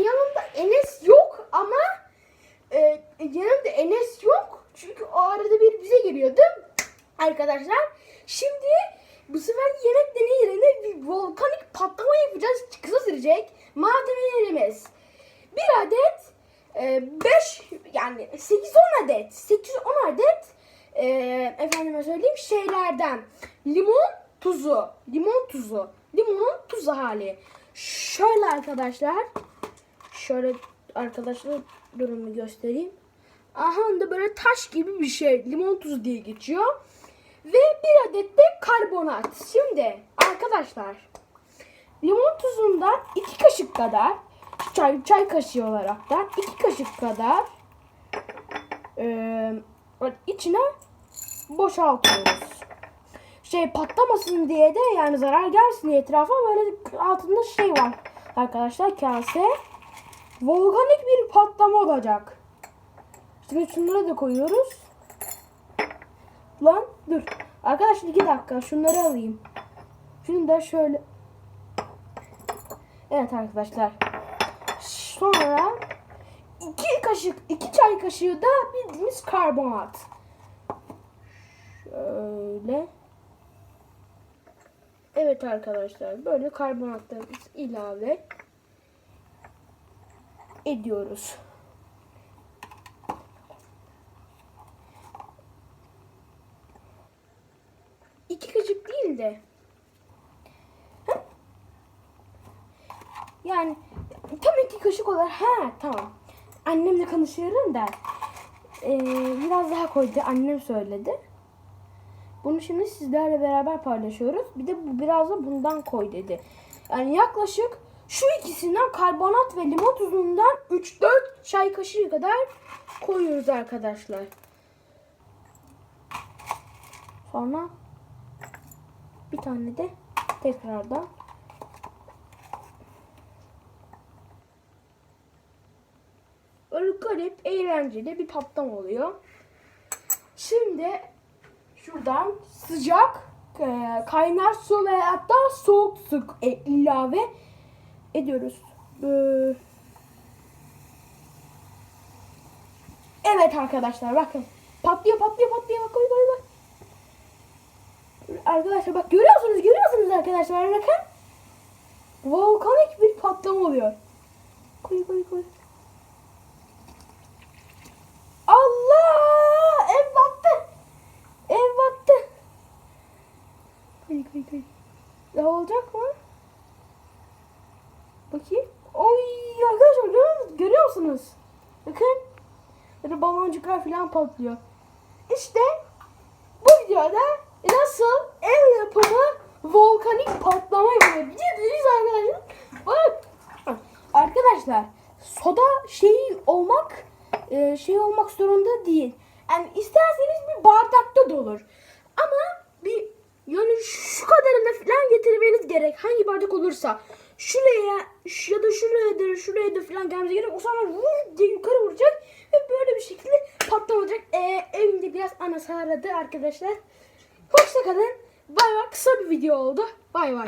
yanımda Enes yok ama e, yanımda Enes yok. Çünkü o arada bir bize geliyordu. Arkadaşlar şimdi bu sefer yemek deneylerinde bir volkanik patlama yapacağız. Kısa sürecek. Malzemelerimiz. Bir adet 5 yani 8-10 adet 8-10 adet e, efendime söyleyeyim şeylerden limon tuzu limon tuzu limonun tuzu hali şöyle arkadaşlar şöyle arkadaşlar durumu göstereyim aha da böyle taş gibi bir şey limon tuzu diye geçiyor ve bir adet de karbonat şimdi arkadaşlar limon tuzundan 2 kaşık kadar çay çay kaşığı olarak da 2 kaşık kadar e, içine boşaltıyoruz. Şey patlamasın diye de yani zarar gelsin diye etrafa böyle altında şey var arkadaşlar kase. Volkanik bir patlama olacak. Şimdi şunları da koyuyoruz. Lan dur. Arkadaşlar iki dakika şunları alayım. Şunu da şöyle. Evet arkadaşlar. Sonra iki kaşık, iki çay kaşığı da bildiğimiz karbonat. Şöyle. Evet arkadaşlar böyle karbonatlarımızı ilave ediyoruz. İki kaşık değil de yani tam iki kaşık olarak ha tamam. Annemle konuşuyorum da ee, biraz daha koydu annem söyledi. Bunu şimdi sizlerle beraber paylaşıyoruz. Bir de bu biraz da bundan koy dedi. Yani yaklaşık şu ikisinden karbonat ve limon tuzundan 3-4 çay kaşığı kadar koyuyoruz arkadaşlar. Sonra bir tane de tekrardan Öyle garip, eğlenceli bir patlama oluyor. Şimdi şuradan sıcak e, kaynar su ve hatta soğuk su ilave ediyoruz. E, evet arkadaşlar bakın. Patlıyor patlıyor patlıyor. Bak koy koy koy. Arkadaşlar bak görüyorsunuz görüyorsunuz arkadaşlar bakın. Volkanik bir patlama oluyor. Koy koy koy. Allah! Ev battı. Ev. Kay kay kay. Ya olacak mı? Bakayım. Oy arkadaşlar görüyor musunuz? Görüyor musunuz? Bakın. Böyle baloncuklar falan patlıyor. İşte bu videoda nasıl ev yapımı volkanik patlama. Biliyorsunuz arkadaşlar. Bak. Arkadaşlar soda şeyi olmak e, şey olmak zorunda değil. Yani isterseniz bir bardakta da olur. Ama şu kadarını falan getirmeniz gerek. Hangi bardak olursa. Şuraya şu- ya da şuraya da şuraya da falan gelmesi gerek. O zaman vur diye yukarı vuracak ve böyle bir şekilde patlamayacak. E, evimde biraz anası aradı arkadaşlar. Hoşça kalın. Bay bay. Kısa bir video oldu. Bay bay.